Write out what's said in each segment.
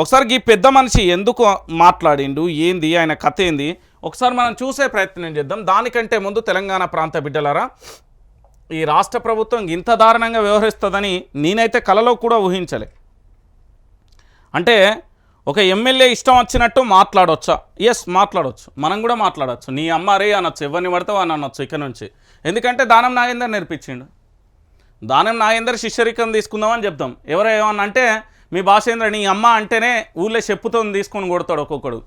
ఒకసారి ఈ పెద్ద మనిషి ఎందుకు మాట్లాడిండు? ఏంది? ఆయన కథ ఏంది? ఒకసారి మనం చూసే ప్రయత్నం చేద్దాం. దానికంటే ముందు తెలంగాణ ప్రాంత బిడ్డలారా ఈ రాష్ట్ర ప్రభుత్వం ఇంత దారుణంగా వ్యవహరిస్తుందని నేనైతే కలలో కూడా ఊహించలే. అంటే ఒక ఎమ్మెల్యే ఇష్టం వచ్చినట్టు మాట్లాడొచ్చా? ఎస్ మాట్లాడవచ్చు మనం కూడా మాట్లాడవచ్చు నీ అమ్మ రే అనొచ్చు ఎవరిని పడితే అని అనొచ్చు ఇక్కడ నుంచి. ఎందుకంటే దానం నాగేందర్ నేర్పించిండు. దానం నాగేందర్ శిష్యరికం తీసుకుందామని చెప్తాం. ఎవరు ఏమన్నా అంటే మీ భాషేంద్ర నీ అమ్మ అంటేనే ఊళ్ళో చెప్పుతో తీసుకొని కొడతాడు ఒక్కొక్కడు.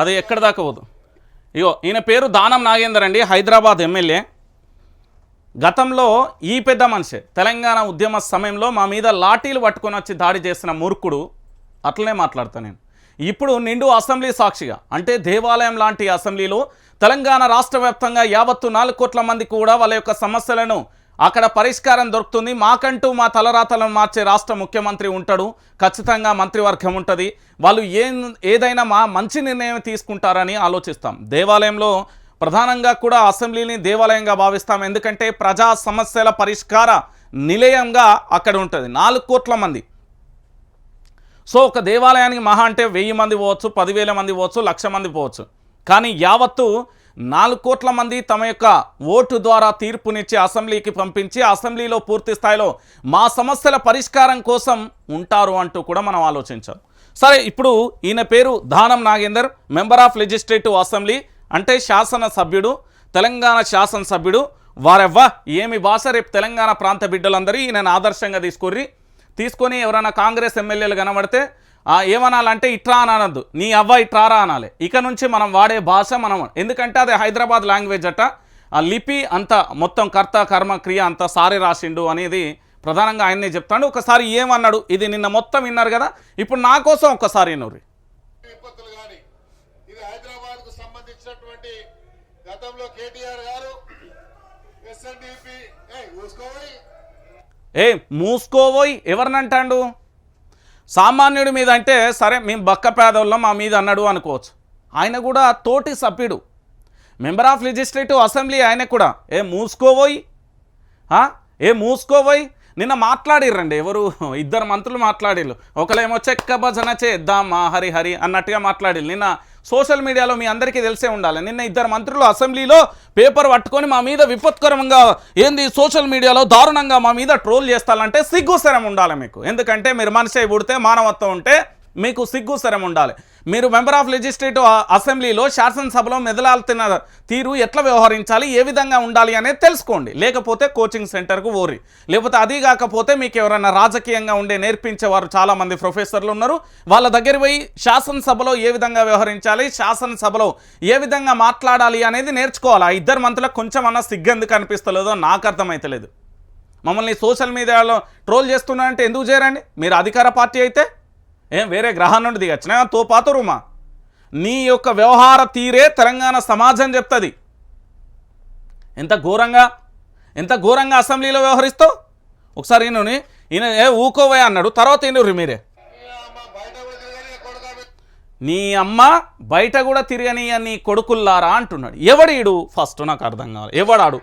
అది ఎక్కడ దాకా పోదు. ఇగో ఈయన పేరు దానం నాగేందర్ అండి హైదరాబాద్ ఎమ్మెల్యే. గతంలో ఈ పెద్ద మనిషి తెలంగాణ ఉద్యమ సమయంలో మా మీద లాఠీలు పట్టుకొని వచ్చి దాడి చేసిన మూర్ఖుడు. అట్లనే మాట్లాడతాను నేను. ఇప్పుడు నిండు అసెంబ్లీ సాక్షిగా అంటే దేవాలయం లాంటి అసెంబ్లీలో తెలంగాణ రాష్ట్ర వ్యాప్తంగా యావత్తు నాలుగు కోట్ల మంది కూడా వాళ్ళ యొక్క సమస్యలను అక్కడ పరిష్కారం దొరుకుతుంది. మాకంటూ మా తలరాతలను మార్చే రాష్ట్ర ముఖ్యమంత్రి ఉంటాడు. ఖచ్చితంగా మంత్రివర్గం ఉంటుంది. వాళ్ళు ఏ ఏదైనా మా మంచి నిర్ణయం తీసుకుంటారని ఆలోచిస్తాం. దేవాలయంలో ప్రధానంగా కూడా అసెంబ్లీని దేవాలయంగా భావిస్తాం. ఎందుకంటే ప్రజా సమస్యల పరిష్కార నిలయంగా అక్కడ ఉంటుంది. నాలుగు కోట్ల మంది. సో ఒక దేవాలయానికి మహా అంటే వెయ్యి మంది పోవచ్చు పదివేల మంది పోవచ్చు లక్ష మంది పోవచ్చు. కానీ యావత్తు నాలుగు కోట్ల మంది తమ యొక్క ఓటు ద్వారా తీర్పునిచ్చి అసెంబ్లీకి పంపించి అసెంబ్లీలో పూర్తి స్థాయిలో మా సమస్యల పరిష్కారం కోసం ఉంటారు అంటూ కూడా మనం ఆలోచించాం. సరే ఇప్పుడు ఈయన పేరు Danam Nagender member of legislative assembly అంటే శాసనసభ్యుడు తెలంగాణ శాసనసభ్యుడు. వారెవ్వా ఏమి భాష? రేపు తెలంగాణ ప్రాంత బిడ్డలందరూ ఈయనను ఆదర్శంగా తీసుకుర్రి. తీసుకొని ఎవరైనా కాంగ్రెస్ ఎమ్మెల్యేలు కనబడితే ఏమనాలంటే ఇట్రా అని అనద్దు నీ అవ్వ ఇట్రారా అనాలి. ఇక నుంచి మనం వాడే భాష మనం ఎందుకంటే అది హైదరాబాద్ లాంగ్వేజ్ అట. ఆ లిపి అంత మొత్తం కర్త కర్మ క్రియ అంత సారి రాసిండు అనేది ప్రధానంగా ఆయన్నే చెప్తాడు. ఒకసారి ఏమన్నాడు? ఇది నిన్న మొత్తం విన్నారు కదా. ఇప్పుడు నా కోసం ఒక్కసారి వినుర్రి. విపత్తులు కానీ ఇది హైదరాబాద్కు సంబంధించినటువంటి గతంలో కేటీఆర్ గారు ఎస్ఎన్డిపి చూసుకోవాలి ఏ మూసుకోబోయ్ ఎవరినంటాడు సామాన్యుడి మీద అంటే సరే మేము బక్క పేదోళ్ళం మా మీద అన్నాడు అనుకోవచ్చు. ఆయన కూడా తోటి సభ్యుడు. మెంబర్ ఆఫ్ లెజిస్లేటివ్ అసెంబ్లీ ఆయన కూడా. ఏ మూసుకోబోయి ఏ మూసుకోబోయి నిన్న మాట్లాడిర్రండి ఎవరు? ఇద్దరు మంత్రులు మాట్లాడిర్రు. ఒకళ్ళేమో చెక్క భజన చేద్దామా హరి హరి అన్నట్టుగా మాట్లాడిర్రు. నిన్న సోషల్ మీడియాలో మీ అందరికీ తెలిసే ఉండాలి. నిన్న ఇద్దరు మంత్రులు అసెంబ్లీలో పేపర్ పట్టుకొని మా మీద విపత్కరంగా ఏంది సోషల్ మీడియాలో దారుణంగా మా మీద ట్రోల్ చేస్తారంటే సిగ్గుసరం ఉండాలి మీకు. ఎందుకంటే మీరు మనిషి పుడితే మానవత్వం ఉంటే మీకు సిగ్గు సిగ్గుసరం ఉండాలి. మీరు మెంబర్ ఆఫ్ లెజిస్లేటివ్ అసెంబ్లీలో శాసనసభలో మెదలాల్తున్న తీరు ఎట్లా వ్యవహరించాలి ఏ విధంగా ఉండాలి అనేది తెలుసుకోండి. లేకపోతే కోచింగ్ సెంటర్కు ఓరి. లేకపోతే అది కాకపోతే మీకు ఎవరైనా రాజకీయంగా ఉండే నేర్పించేవారు చాలామంది ప్రొఫెసర్లు ఉన్నారు. వాళ్ళ దగ్గర పోయి శాసనసభలో ఏ విధంగా వ్యవహరించాలి శాసనసభలో ఏ విధంగా మాట్లాడాలి అనేది నేర్చుకోవాలి. ఆ ఇద్దరు మంత్రులకు కొంచెం అన్న సిగ్గెందుకు అనిపిస్తలేదో నాకు అర్థమైతలేదు. మమ్మల్ని సోషల్ మీడియాలో ట్రోల్ చేస్తున్నారంటే ఎందుకు చేయరండి? మీరు అధికార పార్టీ అయితే ఏం వేరే గ్రహం నుండి దిగచ్చిన? తో పాతురుమా నీ యొక్క వ్యవహార తీరే తెలంగాణ సమాజం చెప్తుంది. ఎంత ఘోరంగా? ఎంత ఘోరంగా అసెంబ్లీలో వ్యవహరిస్తావు? ఒకసారి ఈయనని ఈయన ఏ ఊకోవే అన్నాడు. తర్వాత ఈయన మీరే. నీ అమ్మ బయట కూడా తిరగని నీ కొడుకుల్లారా అంటున్నాడు. ఎవడీడు ఫస్ట్ నాకు అర్థం కావాలి. ఎవడాడు?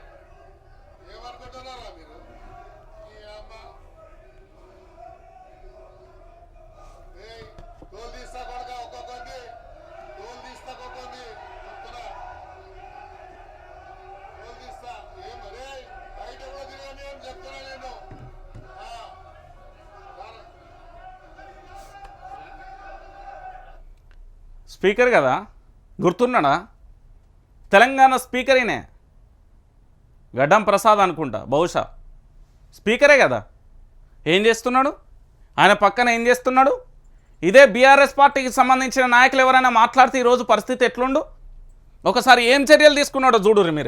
స్పీకర్ కదా? గుర్తున్నాడా? తెలంగాణ స్పీకర్ అయినే గడ్డం ప్రసాద్ అనుకుంటా బహుశా. స్పీకరే కదా? ఏం చేస్తున్నాడు? ఆయన పక్కన ఏం చేస్తున్నాడు? ఇదే బీఆర్ఎస్ పార్టీకి సంబంధించిన నాయకులు ఎవరైనా మాట్లాడితే ఈరోజు పరిస్థితి ఎట్లుండు? ఒకసారి ఏం చర్యలు తీసుకున్నాడో చూడురు మీరు.